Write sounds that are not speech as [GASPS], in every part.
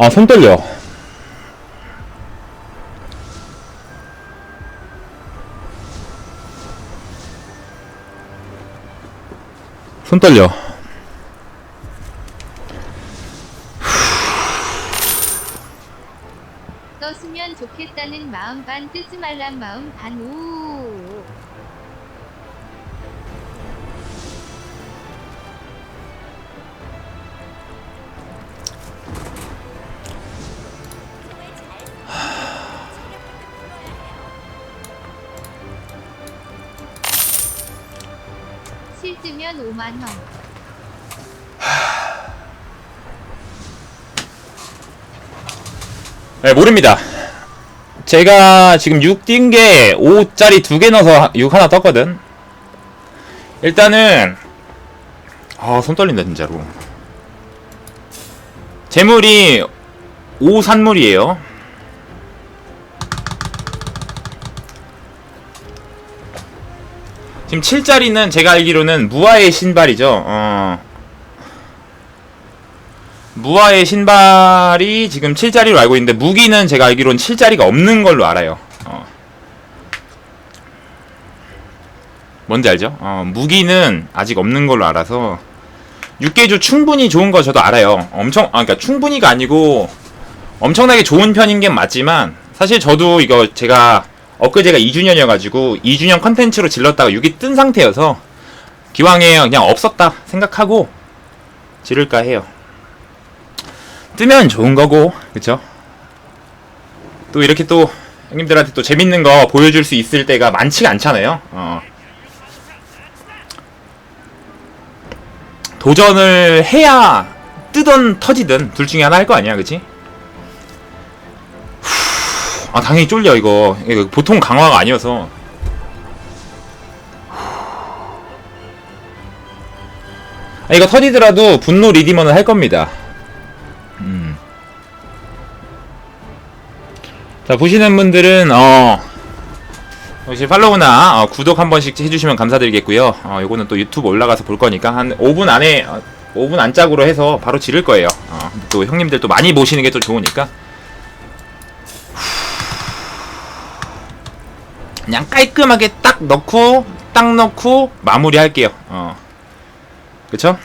아, 손 떨려. 손 떨려. 떴으면 좋겠다는 마음 반 뜨지 말란 마음 반 우. 실뜨면 5만 원. 네, 모릅니다. 제가 지금 6띈게 5짜리 두 개 넣어서 6 하나 떴거든. 일단은 아, 손 떨린다 진짜로. 재물이 5 산물이에요. 지금 7짜리는 제가 알기로는 무아의 신발이죠. 어. 무아의 신발이 지금 7자리로 알고 있는데 무기는 제가 알기로는 7자리가 없는 걸로 알아요. 어. 뭔지 알죠? 어, 무기는 아직 없는 걸로 알아서 6개주 충분히 좋은 거 저도 알아요. 엄청 아 그러니까 충분히가 아니고 엄청나게 좋은 편인 게 맞지만 사실 저도 이거 제가 엊그제가 2주년이어가지고 2주년 컨텐츠로 질렀다가 6이 뜬 상태여서 기왕에 그냥 없었다 생각하고 지를까 해요. 뜨면 좋은 거고, 그쵸? 또 이렇게 또 형님들한테 또 재밌는 거 보여줄 수 있을 때가 많지가 않잖아요. 어. 도전을 해야 뜨던 터지든 둘 중에 하나 할 거 아니야, 그치? 후, 아, 당연히 쫄려, 이거. 이거 보통 강화가 아니어서. 아, 이거 터지더라도 분노 리디머는 할 겁니다. 음. 자 보시는 분들은 어 역시 팔로우나 어, 구독 한 번씩 해주시면 감사드리겠고요. 어 요거는 또 유튜브 올라가서 볼 거니까 한 5분 안에 어, 5분 안짝으로 해서 바로 지를 거예요. 어, 또 형님들 또 많이 보시는 게 또 좋으니까. 그냥 깔끔하게 딱 넣고 딱 넣고 마무리할게요. 어. 그쵸?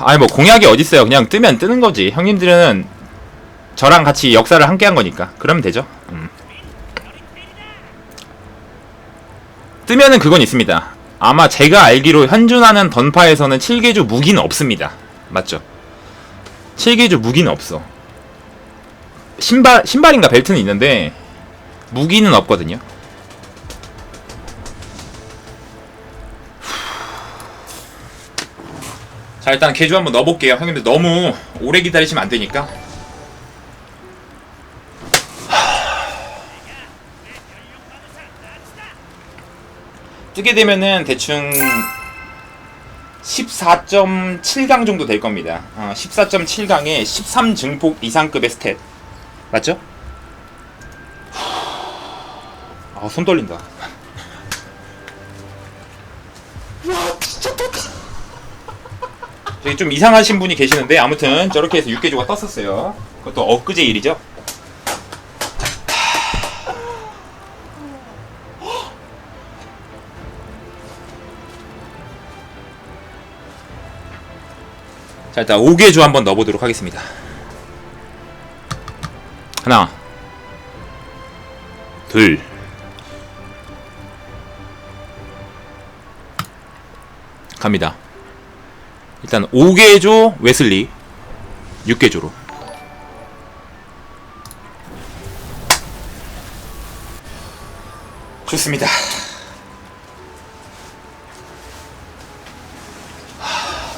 아니 뭐 공약이 어딨어요 그냥 뜨면 뜨는 거지 형님들은 저랑 같이 역사를 함께 한 거니까 그러면 되죠 음. 뜨면은 그건 있습니다 아마 제가 알기로 현존하는 던파에서는 7개주 무기는 없습니다 맞죠 7개주 무기는 없어 신발 신발인가 벨트는 있는데 무기는 없거든요. 자 일단 개주 한번 넣어볼게요. 형님들 너무 오래 기다리시면 안되니까. 뜨게 되면은 대충 14.7강 정도 될 겁니다. 어, 14.7강에 13증폭 이상급의 스탯 맞죠? 아 손 떨린다 저기 좀 이상하신 분이 계시는데 아무튼 저렇게 해서 육개조가 떴었어요. 그것도 엊그제 일이죠. 자 일단 5개조 한번 넣어보도록 하겠습니다. 하나. 둘. 갑니다. 일단 5개조 웨슬리 6개조로. 좋습니다. 하,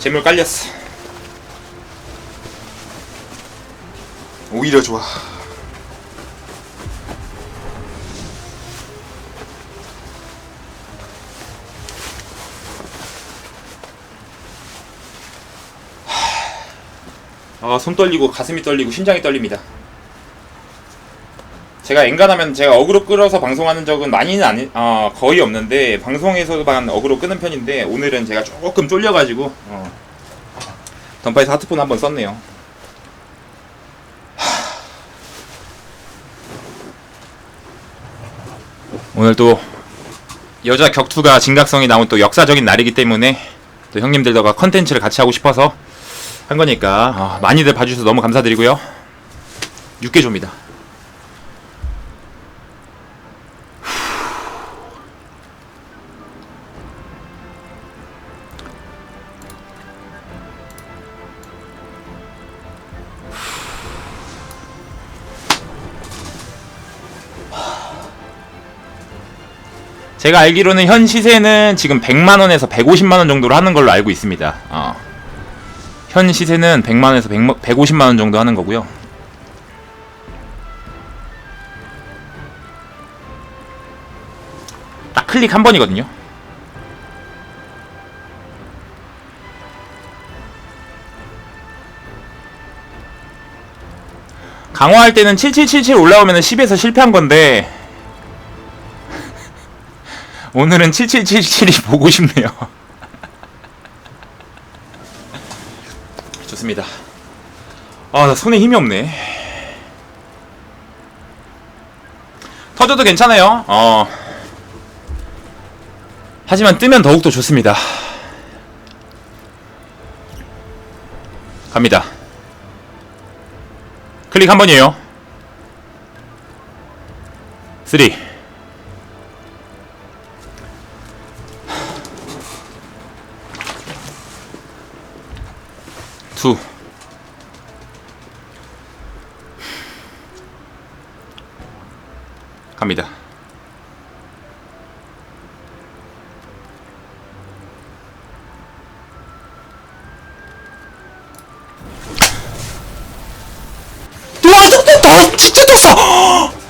재물 깔렸어 오히려 좋아 아, 손 떨리고 가슴이 떨리고 심장이 떨립니다. 제가 엔간하면 제가 어그로 끌어서 방송하는 적은 많이는 아니, 어, 거의 없는데 방송에서만 어그로 끄는 편인데 오늘은 제가 조금 쫄려가지고 어, 던파에서 하트폰 한번 썼네요. 오늘 또 여자 격투가 진각성이 나온 또 역사적인 날이기 때문에 또 형님들과 컨텐츠를 같이 하고 싶어서 한 거니까 어, 많이들 봐주셔서 너무 감사드리고요. 육개조입니다. 제가 알기로는 현 시세는 지금 100만원에서 150만원 정도로 하는 걸로 알고 있습니다. 어. 현 시세는 100만원에서 100, 150만원 정도 하는 거고요. 딱 클릭 한 번이거든요. 강화할 때는 7777 올라오면 10에서 실패한 건데 오늘은 7777이 보고 싶네요. 좋습니다. 아, 나 손에 힘이 없네. 터져도 괜찮아요. 어. 하지만 뜨면 더욱더 좋습니다. 갑니다. 클릭 한 번이에요. 3 진짜 떴어! [GASPS]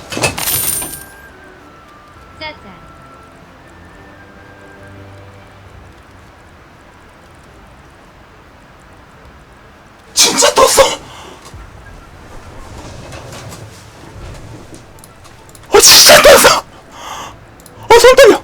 진짜 떴어! 어, 진짜 떴어! 어, 손 떨려!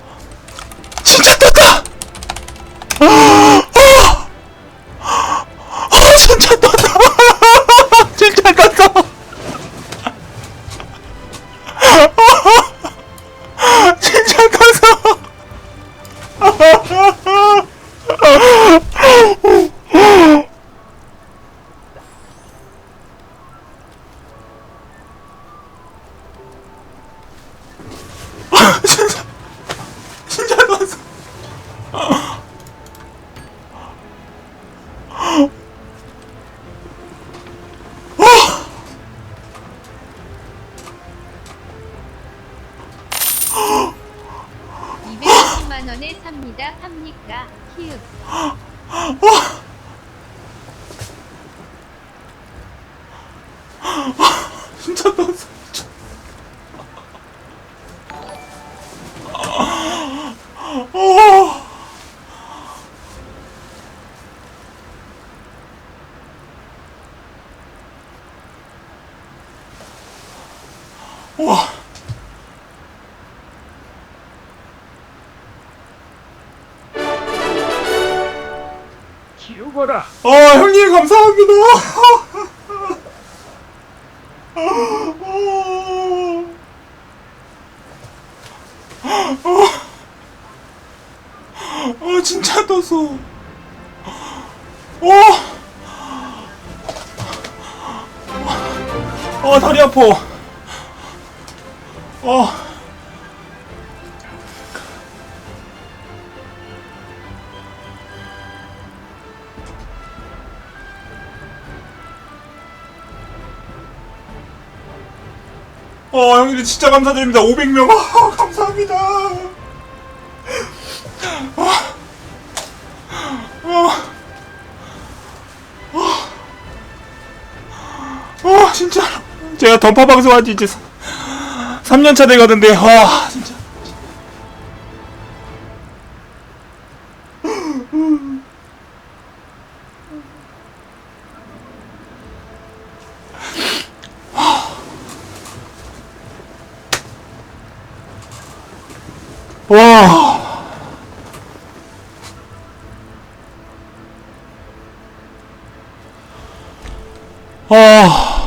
2만 원에 삽니다. 삽니까? 키읔. 진짜 나 진짜. 어. 와. 거라. 아 형님 감사합니다. 아 진짜 떴어. 와. 아 다리 아파. 아. 어, 형님 진짜 감사드립니다. 500명. 아, 감사합니다. 아, 아, 아, 아, 진짜. 제가 던파 방송한 지 이제 3년차 돼가는데, 와, 진짜. 와. 아,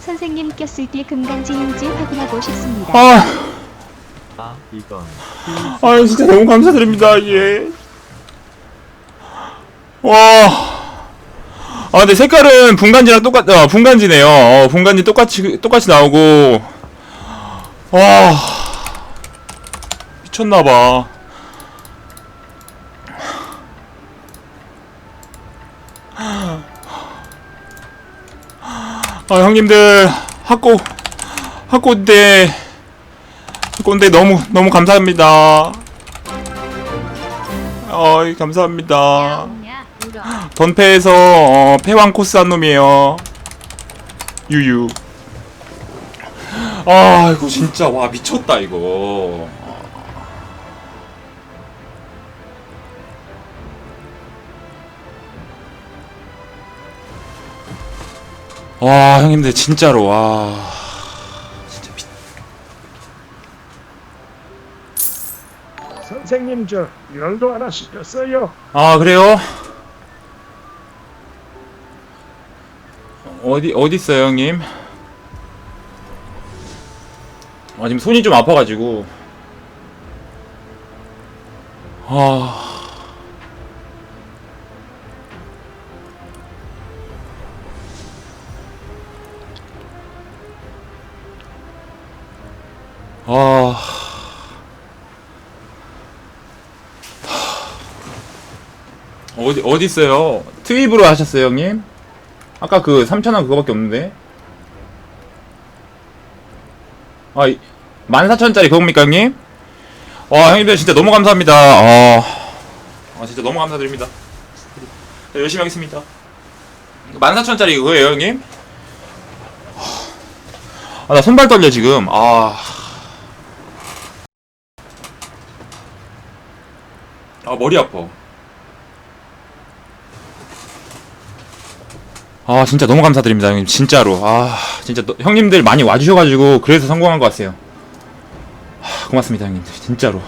선생님 꼈을 때 금강진인지 확인하고 싶습니다. 아, 아 이건 아, 진짜 너무 감사드립니다, 예. 와. 아, 근데 색깔은 분간지랑 똑같, 아, 분간지네요. 어, 분간지 똑같이, 똑같이 나오고. 와. 미쳤나봐. 아, 형님들, 학고, 학고인데, 학고인데 너무, 너무 감사합니다. 어이, 감사합니다. 던패에서 어, 패왕 코스 한 놈이에요. 유유. 아 이거 진짜 와 미쳤다 이거. 와 형님들 진짜로 와 진짜 미... 선생님 저 열도 하나 시켰어요. 아 그래요? 어디 어디 있어요 형님? 아 지금 손이 좀 아파가지고 아 아. 어디 어디 있어요? 트윕으로 하셨어요, 형님? 아까 그 3,000원 그거밖에 없는데. 아, 14,000원짜리 그겁니까, 형님? 와, 형님들 진짜 너무 감사합니다. 어. 아, 진짜 너무 감사드립니다. 네, 열심히 하겠습니다. 14,000원짜리 그거예요, 형님? 아, 나 손발 떨려, 지금. 아. 아, 머리 아파. 아 진짜 너무 감사드립니다 형님. 진짜로. 아 진짜 너- 형님들 많이 와주셔가지고 그래서 성공한 것 같아요. 하, 고맙습니다 형님들 진짜로